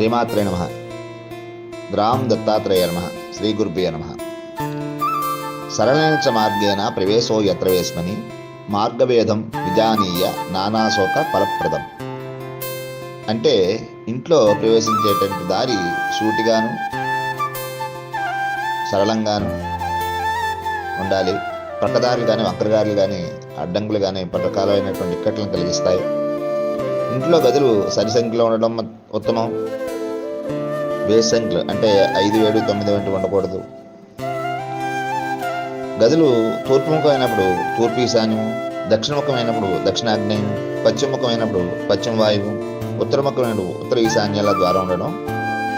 శ్రీమాత్రే నమ. గ్రామ్ దత్తాత్రేయ నమ. శ్రీ గురుభ్య నమ. సరళైన చ మార్గేణ ప్రవేశో యత్ర వేస్మని మార్గభేదం విజానీయ నానాశోక ఫలప్రదం. అంటే ఇంట్లో ప్రవేశించేటువంటి దారి సూటిగాను సరళంగాను ఉండాలి. పక్కదారులు కానీ వక్రదారులు కానీ అడ్డంకులు కానీ రకాలైనటువంటి ఇక్కట్లను కలిగిస్తాయి. ఇంట్లో గదులు సరి సంఖ్యలో ఉండడం ఉత్తమం. వేసి సంఖ్యలు అంటే ఐదు ఏడు తొమ్మిది వంటి ఉండకూడదు. గదులు తూర్పుముఖమైనప్పుడు తూర్పు ఈశాన్యం దక్షిణముఖమైనప్పుడు దక్షిణాగ్నేయం పశ్చిమముఖమైనప్పుడు పశ్చిమ వాయువు ఉత్తరముఖమైనప్పుడు ఉత్తర ఈశాన్యాల ద్వారా ఉండడం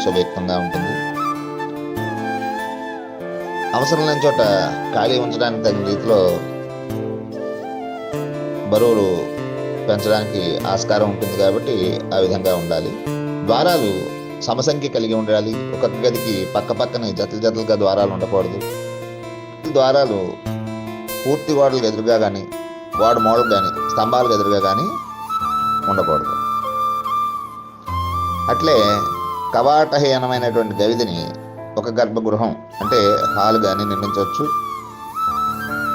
శుభయుక్తంగా ఉంటుంది. అవసరం లేని చోట ఖాళీ ఉంచడానికి తగిన రీతిలో బరువులు పెంచడానికి ఆస్కారం ఉంటుంది కాబట్టి ఆ విధంగా ఉండాలి. ద్వారాలు సమసంఖ్య కలిగి ఉండాలి. ఒక్కొక్క గదికి పక్క పక్కన జతలు జతలుగా ద్వారాలు ఉండకూడదు. ఈ ద్వారాలు పూర్తి గోడలకు ఎదురుగా కానీ గోడ మోడల్ కానీ స్తంభాలకు ఎదురుగా కానీ ఉండకూడదు. అట్లే కవాటహీనమైనటువంటి గవిదిని ఒక గర్భగృహం అంటే హాల్ కానీ నిర్మించవచ్చు.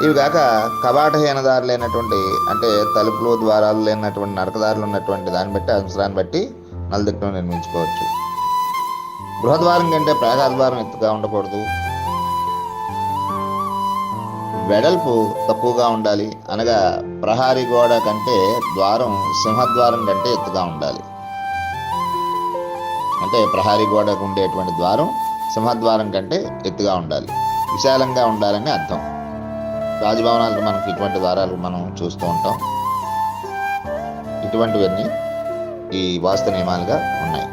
ఇవి కాక కవాటహీనదారులు లేనటువంటి అంటే తలుపులు ద్వారాలు లేనటువంటి నడకదారులు ఉన్నటువంటి దాన్ని బట్టి అవసరాన్ని బట్టి నలుదిక్కును నిర్మించుకోవచ్చు. గృహద్వారం కంటే ప్రాకారద్వారం ఎత్తుగా ఉండకూడదు. వెడల్పు తక్కువగా ఉండాలి. అనగా ప్రహారీ గోడ కంటే ద్వారం సింహద్వారం కంటే ఎత్తుగా ఉండాలి. అంటే ప్రహారీ గోడకు ఉండేటువంటి ద్వారం సింహద్వారం కంటే ఎత్తుగా ఉండాలి. విశాలంగా ఉండాలని అర్థం. రాజభవనాలు మనకి ఇటువంటి ద్వారాలు మనం చూస్తూ ఉంటాం. ఇటువంటివన్నీ ఈ వాస్తు నియమాలుగా ఉన్నాయి.